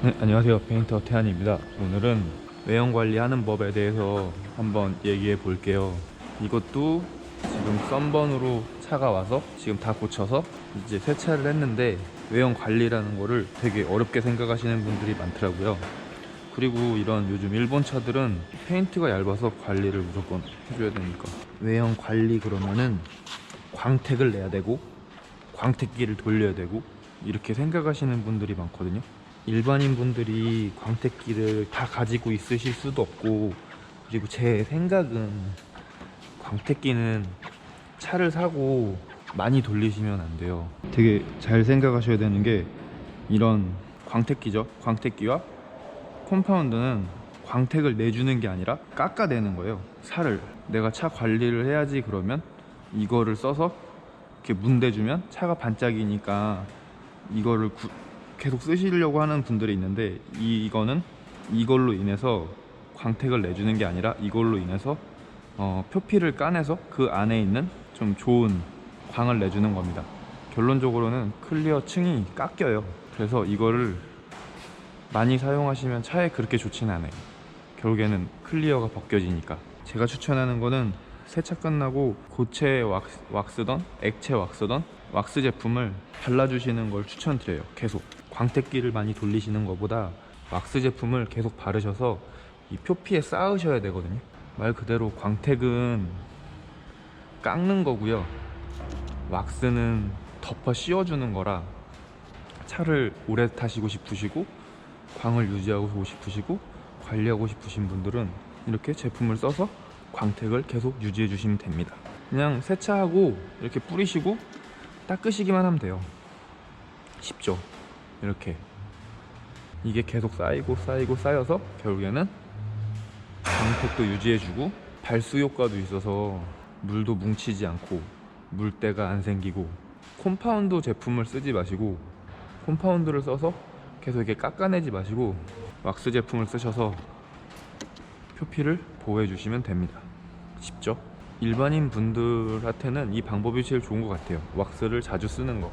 네, 안녕하세요. 페인터 태한입니다. 오늘은 외형 관리하는 법에 대해서 한번 얘기해 볼게요. 이것도 지금 썬번으로 차가 와서 지금 다 고쳐서 이제 세차를 했는데 외형 관리라는 거를 되게 어렵게 생각하시는 분들이 많더라고요. 그리고 이런 요즘 일본 차들은 페인트가 얇아서 관리를 무조건 해줘야 되니까 외형 관리 그러면은 광택을 내야 되고 광택기를 돌려야 되고 이렇게 생각하시는 분들이 많거든요. 일반인 분들이 광택기를 다 가지고 있으실 수도 없고 그리고 제 생각은 광택기는 차를 사고 많이 돌리시면 안 돼요. 되게 잘 생각하셔야 되는 게 이런 광택기죠. 광택기와 콤파운드는 광택을 내주는 게 아니라 깎아내는 거예요. 살을 내가 차 관리를 해야지 그러면 이거를 써서 이렇게 문대주면 차가 반짝이니까 이거를 구- 계속 쓰시려고 하는 분들이 있는데 이, 이거는 이걸로 인해서 광택을 내주는 게 아니라 이걸로 인해서 어, 표피를 까내서 그 안에 있는 좀 좋은 광을 내주는 겁니다. 결론적으로는 클리어 층이 깎여요. 그래서 이거를 많이 사용하시면 차에 그렇게 좋진 않아요. 결국에는 클리어가 벗겨지니까. 제가 추천하는 거는 세차 끝나고 고체 왁스, 왁스던 액체 왁스던 왁스 제품을 발라주시는 걸 추천드려요. 계속 광택기를 많이 돌리시는 것보다 왁스 제품을 계속 바르셔서 이 표피에 쌓으셔야 되거든요. 말 그대로 광택은 깎는 거고요. 왁스는 덮어 씌워주는 거라 차를 오래 타시고 싶으시고 광을 유지하고 싶으시고 관리하고 싶으신 분들은 이렇게 제품을 써서 광택을 계속 유지해 주시면 됩니다. 그냥 세차하고 이렇게 뿌리시고 닦으시기만 하면 돼요. 쉽죠? 이렇게 이게 계속 쌓이고 쌓이고 쌓여서 결국에는 광택도 유지해주고 발수 효과도 있어서 물도 뭉치지 않고 물때가 안 생기고 콤파운드 제품을 쓰지 마시고 콤파운드를 써서 계속 이렇게 깎아내지 마시고 왁스 제품을 쓰셔서 표피를 보호해 주시면 됩니다. 쉽죠? 일반인 분들한테는 이 방법이 제일 좋은 것 같아요. 왁스를 자주 쓰는 거.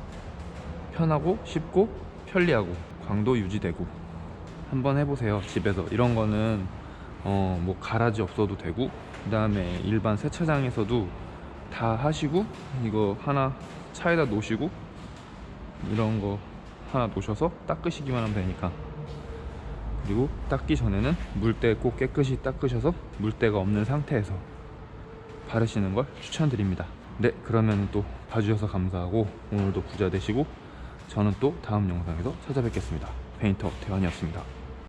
편하고 쉽고 편리하고 광도 유지되고 한번 해보세요. 집에서 이런 거는 어 뭐 가라지 없어도 되고 그 다음에 일반 세차장에서도 다 하시고 이거 하나 차에다 놓으시고 이런 거 하나 놓으셔서 닦으시기만 하면 되니까 그리고 닦기 전에는 물때 꼭 깨끗이 닦으셔서 물때가 없는 상태에서 바르시는 걸 추천드립니다. 네, 그러면 또 봐주셔서 감사하고 오늘도 부자 되시고 저는 또 다음 영상에서 찾아뵙겠습니다. 페인터 대환이었습니다.